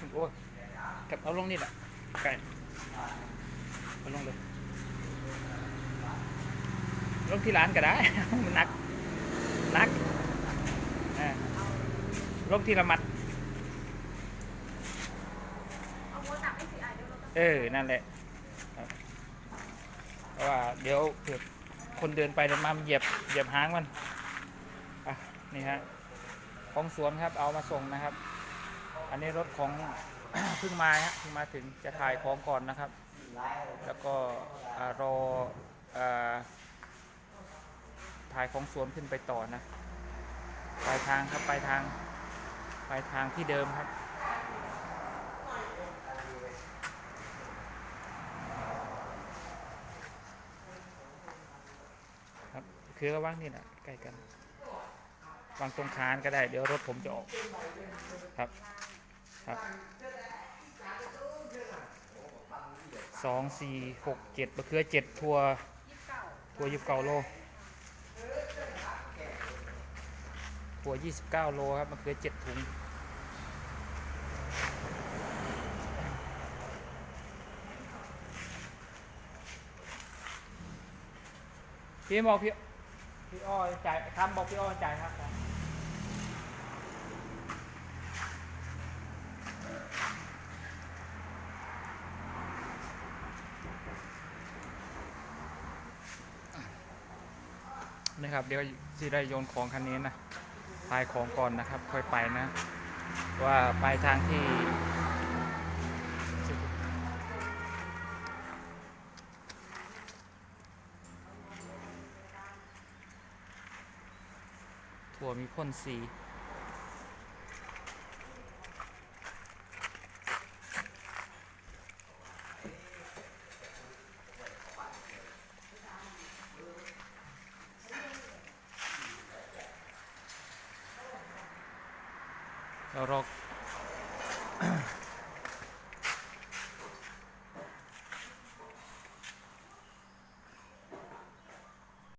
ครับเอาลงนี่แหละไก่เอาลงเลยลงที่ร้านก็ได้ มันหนักหนักลงที่ละมัด เอาหัวตักให้สีอะเดี๋ยนั่นแหละเพราะว่าเดี๋ยวเผื่อคนเดินไปเดินมามันเหยียบเหยียบหางมัน อะ นี่ฮะ ของสวนครับ เอามาส่งนะครับ อันนี้รถของ เพิ่งมาฮะเพิ่งมาถึงจะถ่ายของก่อนนะครับ แล้วก็รออ่าถ่ายของสวนขึ้นไปต่อนะปลายทางครับปลายทางปลายทางที่เดิมครับครับคือก็ว่างนี่แหละใกล้กันวางตรงคานก็ได้ เดี๋ยวรถผมจะออกครับ ครับสองสี่หกเจ็ดมะเขือเจ็ดทัวทัวยี่สิบเก้าโลทัวยี่สิบเก้าโลครับมะเขือเจ็ดถุงพี่บอกพี่พี่อ้อจ่ายคำบอกพี่อ้อจ่ายครับ นะครับ เดี๋ยวสิได้โยนของคันนี้นะทายของก่อนนะครับ ค่อยไปนะ ว่าไปทางที่ถั่วมีพ่นสี เรารอ